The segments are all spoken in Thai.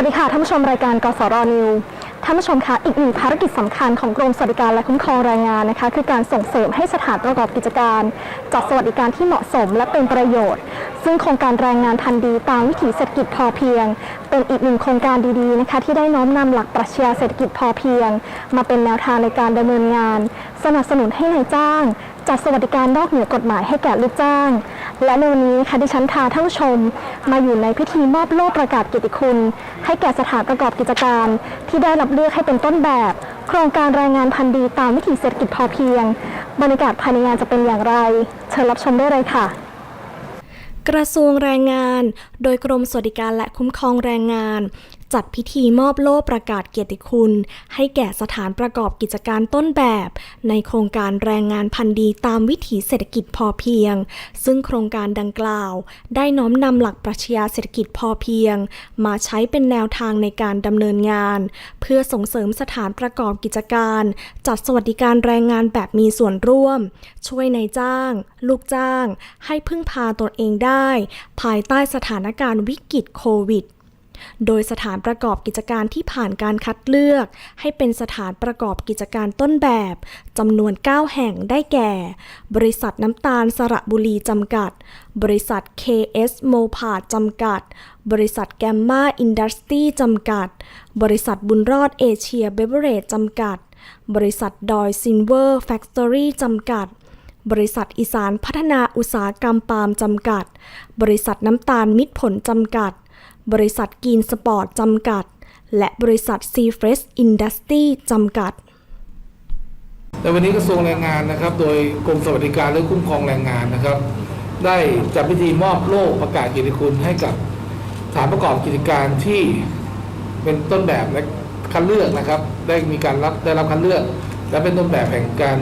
สวัสดีค่ะท่านผู้ชมรายการกสรนิวท่านผู้ชมคะอีกหนึ่งภารกิจสำคัญของกรมสวัสดิการและคุ้มครองแรงงานนะคะ คือการส่งเสริมให้สถานประกอบกิจการ จัดสวัสดิการที่เหมาะสมและเป็นประโยชน์ ซึ่งโครงการแรงงานทันดีตามวิถีเศรษฐกิจพอเพียง เป็นอีกหนึ่งโครงการดีๆนะคะที่ได้น้อมนำหลักปรัชญาเศรษฐกิจพอเพียง มาเป็นแนวทางในการดำเนินงาน สนับสนุนให้นายจ้าง จัดสวัสดิการนอกเหนือกฎหมายให้แก่ลูกจ้าง และในวันนี้ค่ะดิฉันพาท่านผู้ชม มาอยู่ในพิธีมอบโล่ประกาศเกียรติคุณ ให้แก่สถานประกอบกิจการ ที่ได้รับเลือกให้เป็นต้นแบบ โครงการแรงงานพันธุ์ดีตามวิถีเศรษฐกิจพอเพียง บรรยากาศภายในงานจะเป็นอย่างไร เชิญรับชมได้เลยค่ะกระทรวงแรงงาน โดยกรมสวัสดิการและคุ้มครองแรงงาน จัดพิธีมอบโล่ประกาศเกียรติคุณ ให้แก่สถานประกอบกิจการต้นแบบ ในโครงการแรงงานพันธุ์ดีตามวิถีเศรษฐกิจพอเพียง ซึ่งโครงการดังกล่าว ได้น้อมนำหลักปรัชญาเศรษฐกิจพอเพียง มาใช้เป็นแนวทางในการดำเนินงาน เพื่อส่งเสริมสถานประกอบกิจการ จัดสวัสดิการแรงงานแบบมีส่วนร่วม ช่วยนายจ้าง ลูกจ้าง ให้พึ่งพาตนเองได้ ภายใต้สถานการณ์วิกฤตโควิด โดยสถานประกอบกิจการที่ผ่านการคัดเลือก ให้เป็นสถานประกอบกิจการต้นแบบจำนวน 9 แห่งได้แก่ บริษัทน้ำตาลสระบุรีจำกัด บริษัท KS m o p a จำกัด บริษัทแกมมาอินดัสตรีจำกัด บริษัทบุญรอดเอเชียเบเวอเรจจำกัด บริษัทดอยซินเวอร์แฟคทอรี่จำกัดบริษัทอีสานพัฒนาอุตสาหกรรมปาล์มจำกัด บริษัทน้ำตาลมิตรผลจำกัด บริษัทกีนสปอร์ตจำกัด และบริษัทซีเฟรสอินดัสตรีจำกัดในวันนี้กระทรวงแรงงานนะครับ โดยกรมสวัสดิการและคุ้มครองแรงงานนะครับ ได้จัดพิธีมอบโล่ประกาศเกียรติคุณให้กับสถานประกอบกิจการที่เป็นต้นแบบและคัดเลือกนะครับ ได้มีการรับได้รับคัดเลือก และเป็นต้นแบบแห่งการ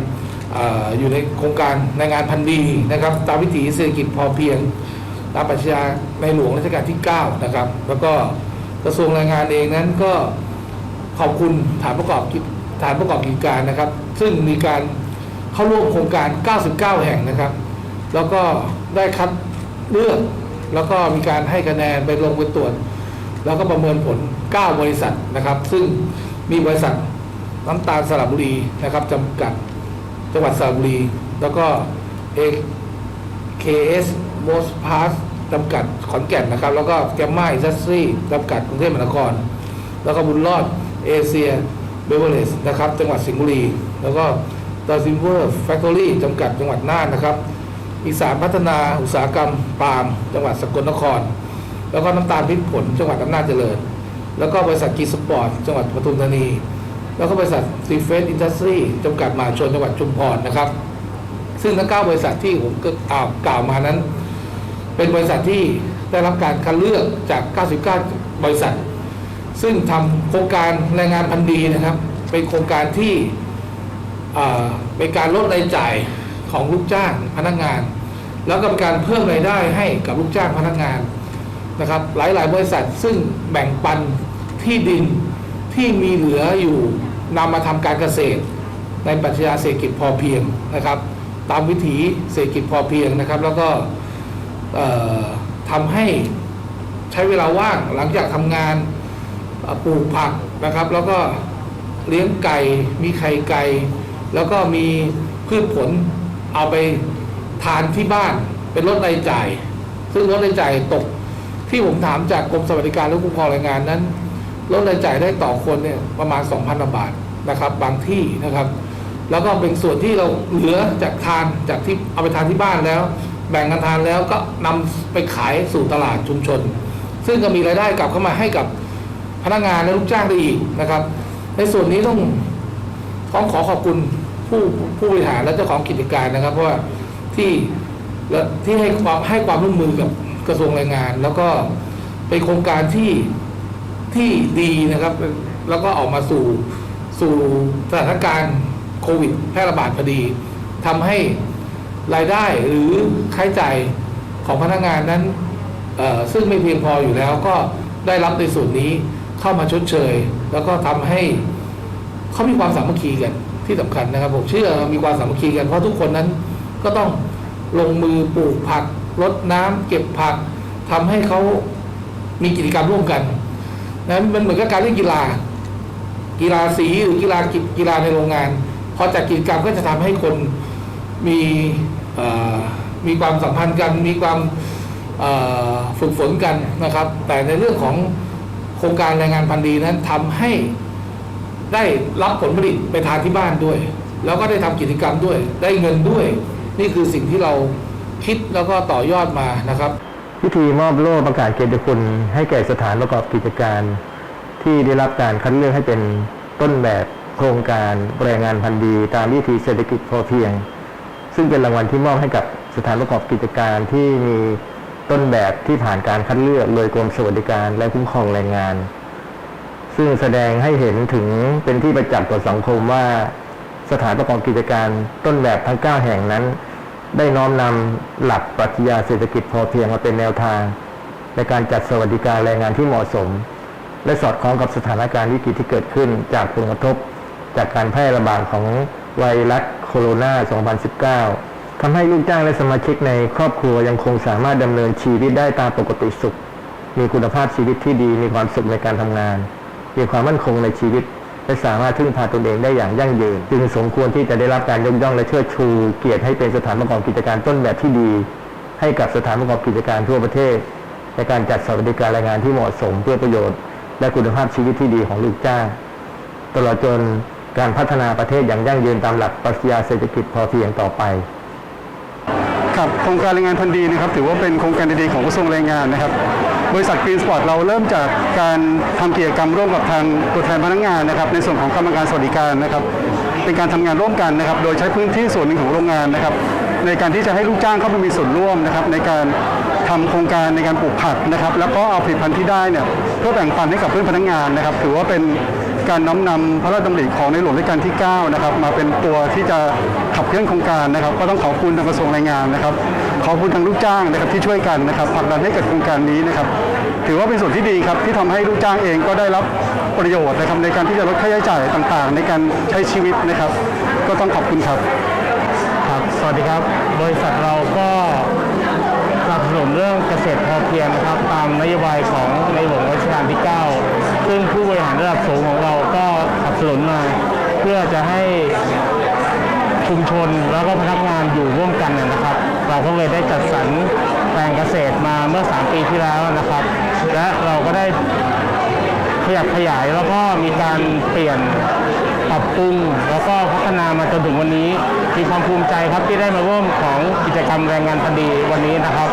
ออยู่ในโครงการแรงงานพันดีนะครับ ตามวิถีเศรษฐกิจพอเพียง ตามปรัชญาในหลวงรัชกาลที่ 9 นะครับ แล้วก็กระทรวงแรงงานเองนั้นก็ขอบคุณฐานประกอบกิจฐานประกอบกิจการนะครับ ซึ่งมีการเข้าร่วมโครงการ 99 แห่งนะครับ แล้วก็ได้คัดเลือกแล้วก็มีการให้คะแนนไปลงไปตรวจ แล้วก็ประเมินผล 9 บริษัทนะครับ ซึ่งมีบริษัทน้ำตาลสระบุรีนะครับจำกัดจังหวัดสระบุรี แล้วก็เอ KS m o s p a s จำกัดขอนแก่นนะครับ แล้วก็แกมมาอินดัสทรีจำกัดกรุงเทพมหานคร แล้วก็บุญรอดเอเชียเบเวอร์เลสนะครับ จังหวัดสิงห์บุรี แล้วก็ดอซิมเวอร์แฟคทอรี่จำกัดจังหวัดน่านนะครับอีสานพัฒนาอุตสาหกรรมปาล์มจังหวัดสกลนคร แล้วก็น้ำตาลพิษผลจังหวัดอำนาจเจริญ แล้วก็บริษัทกีสปอร์ตจังหวัดปทุมธานี แล้วก็บริษัทซีเฟสอินดัสทรีจำกัดมหาชนจังหวัดชุมพรนะครับ ซึ่งทั้ง9บริษัทที่ผมก็กล่าวมานั้น เป็นบริษัทที่ได้รับการคัดเลือกจาก 99 บริษัท ซึ่งทำโครงการแรงงานพันธีนะครับ เป็นโครงการที่เป็นการลดรายจ่ายของลูกจ้างพนักงาน แล้วก็เป็นการเพิ่มรายได้ให้กับลูกจ้างพนักงานนะครับ หลายๆ บริษัทซึ่งแบ่งปันที่ดินที่มีเหลืออยู่นำมาทำการเกษตร ในปรัชญาเศรษฐกิจพอเพียงนะครับ ตามวิถีเศรษฐกิจพอเพียงนะครับ แล้วก็ ทำให้ใช้เวลาว่างหลังจากทำงานปลูกผักนะครับ แล้วก็เลี้ยงไก่ มีไข่ไก่ แล้วก็มีพืชผลเอาไปทานที่บ้านเป็นลดรายจ่าย ซึ่งลดรายจ่ายตกที่ผมถามจากกรมสวัสดิการและคุ้มครองแรงงานนั้นลดรายจ่ายได้ต่อคนเนี่ยประมาณ 2,000 บาทนะครับ บางที่นะครับ แล้วก็เป็นส่วนที่เราเหลือจากทานจากที่เอาไปทานที่บ้านแล้ว แบ่งกันทานแล้วก็นำไปขายสู่ตลาดชุมชน ซึ่งก็มีรายได้กลับเข้ามาให้กับพนักงานและลูกจ้างได้อีกนะครับ ในส่วนนี้ต้องต้องขอขอบคุณผู้ผู้บริหารและเจ้าของกิจการนะครับ เพราะว่าที่และที่ให้ความให้ความร่วมมือกับกระทรวงแรงงาน แล้วก็เป็นโครงการที่ที่ดีนะครับ แล้วก็ออกมาสู่สู่สถานการณ์โควิดแพร่ระบาดพอดีทำให้ รายได้หรือค่าใช้จ่ายของพนักงานนั้น ซึ่งไม่เพียงพออยู่แล้วก็ได้รับในส่วนนี้เข้ามาชดเชย แล้วก็ทำให้เขามีความสามัคคีกันที่สำคัญนะครับผมเชื่อมีความสามัคคีกันเพราะทุกคนนั้นก็ต้องลงมือปลูกผักรดน้ำเก็บผักทำให้เขามีกิจกรรมร่วมกันนะมันเหมือนกับการเล่นกีฬา กีฬาสีหรือกีฬากีฬาในโรงงานพอจัดกิจกรรมก็จะทำให้คนมี มีความสัมพันธ์กัน มีความฝึกฝนกันนะครับ แต่ในเรื่องของโครงการแรงงานพันธีนั้นทำให้ได้รับผลผลิตไปทานที่บ้านด้วย แล้วก็ได้ทำกิจกรรมด้วย ได้เงินด้วย นี่คือสิ่งที่เราคิดแล้วก็ต่อยอดมานะครับพิธีมอบโล่ประกาศเกียรติคุณ ให้แก่สถานประกอบกิจการ ที่ได้รับการคัดเลือกให้เป็นต้นแบบโครงการแรงงานพันธีตามวิธีเศรษฐกิจพอเพียง ซึ่งเป็นรางวัลที่มอบให้กับสถานประกอบกิจการที่มีต้นแบบที่ผ่านการคัดเลือกโดยกรมสวัสดิการและคุ้มครองแรงงาน ซึ่งแสดงให้เห็นถึงเป็นที่ประจักษ์ต่อสังคมว่าสถานประกอบกิจการต้นแบบทั้ง 9 แห่งนั้น ได้น้อมนำหลักปรัชญาเศรษฐกิจพอเพียงมาเป็นแนวทาง ในการจัดสวัสดิการแรงงานที่เหมาะสม และสอดคล้องกับสถานการณ์วิกฤตที่เกิดขึ้นจากผลกระทบ จากการแพร่ระบาดของไวรัส โคโรนา 2019 ทำให้ลูกจ้างและสมาชิกในครอบครัวยังคงสามารถดำเนินชีวิตได้ตามปกติสุข มีคุณภาพชีวิตที่ดี มีความสุขในการทำงาน มีความมั่นคงในชีวิต และสามารถพึ่งพาตนเองได้อย่างยั่งยืน จึงสมควรที่จะได้รับการยกย่องและเชิดชู เกียรติให้เป็นสถานประกอบกิจการต้นแบบที่ดี ให้กับสถานประกอบกิจการทั่วประเทศ ในการจัดสวัสดิการแรงงานที่เหมาะสมเพื่อประโยชน์ และคุณภาพชีวิตที่ดีของลูกจ้าง ตลอดจน การพัฒนาประเทศอย่างยั่งยืนตามหลักปรัชญาเศรษฐกิจพอเพียงต่อไปครับโครงการแรงงานพันธุ์ดีนะครับถือว่าเป็นโครงการดีๆของกระทรวงแรงงานนะครับ บริษัทกรีนสปอร์ตเราเริ่มจากการทำกิจกรรมร่วมกับทางตัวแทนพนักงานนะครับ ในส่วนของกรรมการสวัสดิการนะครับ เป็นการทำงานร่วมกันนะครับ โดยใช้พื้นที่ส่วนหนึ่งของโรงงานนะครับ ในการที่จะให้ลูกจ้างเข้าไปมีส่วนร่วมนะครับ ในการทำโครงการในการปลูกผักนะครับ แล้วก็เอาผลิตภัณฑ์ที่ได้เนี่ยเพื่อแบ่งปันให้กับเพื่อนพนักงานนะครับ ถือว่าเป็น การน้อมนำพระราชดำริของในหลวงรัชกาลที่ 9 นะครับ มาเป็นตัวที่จะขับเคลื่อนโครงการนะครับ ก็ต้องขอบคุณทางกระทรวงแรงงานนะครับ ขอบคุณทางลูกจ้างนะครับที่ช่วยกันนะครับผลักดันให้เกิดโครงการนี้นะครับ ถือว่าเป็นส่วนที่ดีครับที่ทำให้ลูกจ้างเองก็ได้รับประโยชน์นะครับในการที่จะลดค่าใช้จ่ายต่างๆ ในการใช้ชีวิตนะครับ ก็ต้องขอบคุณครับครับ สวัสดีครับ บริษัทเราก็สนับสนุนเรื่องเกษตรพอเพียงนะครับ ตามนโยบายของในหลวงรัชกาลที่ 9 ซึ่งผู้บริหารระดับสูงของเราก็สนับสนุนมา เพื่อจะให้ชุมชนแล้วก็พนักงานอยู่ร่วมกันนะครับ เราก็เลยได้จัดสรรแปลงเกษตรมาเมื่อ 3 ปีที่แล้วนะครับ และเราก็ได้ขยับขยายแล้วก็มีการเปลี่ยนปรับปรุงแล้วก็พัฒนามาจนถึงวันนี้ มีความภูมิใจครับที่ได้มาร่วมของกิจกรรมแรงงานพอดีวันนี้นะครับ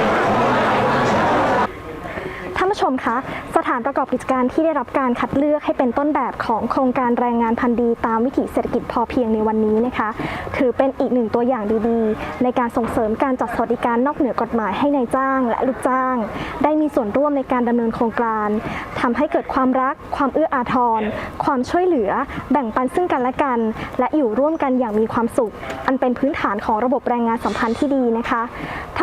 ผู้ชมคะ สถานประกอบกิจการที่ได้รับการคัดเลือกให้เป็นต้นแบบของโครงการแรงงานพันธุ์ดีตามวิถีเศรษฐกิจพอเพียงในวันนี้นะคะ ถือเป็นอีกหนึ่งตัวอย่างดีๆ ในการส่งเสริมการจัดสวัสดิการนอกเหนือกฎหมายให้ในายจ้าง และลูกจ้าง ได้มีส่วนร่วมในการดำเนินโครงการทำให้เกิดความรัก ความเอื้ออาทร ความช่วยเหลือ แบ่งปันซึ่งกันและกัน และอยู่ร่วมกันอย่างมีความสุข อันเป็นพื้นฐานของระบบแรงงานสัมพันธ์ที่ดีนะคะ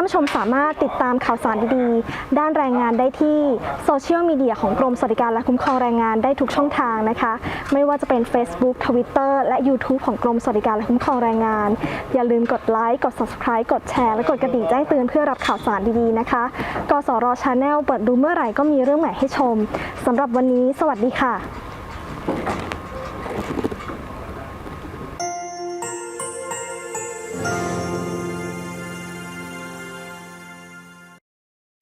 านผู้ชมสามารถติดตามข่าวสารดีๆ ด้านแรงงานได้ที่โซเชียลมีเดียของกรมสวัสดิการและคุ้มครองแรงงานได้ทุกช่องทางนะคะ ไม่ว่าจะเป็น Facebook Twitter และ YouTube ของกรมสวัสดิการและคุ้มครองแรงงาน อย่าลืมกดไลค์ กด Subscribe กดแชร์และกดกระดิ่งแจ้งเตือนเพื่อรับข่าวสารดีๆนะคะ กสรชาแนลเปิดดูเมื่อไหร่ก็มีเรื่องใหม่ให้ชมสำหรับวันนี้ สวัสดีค่ะ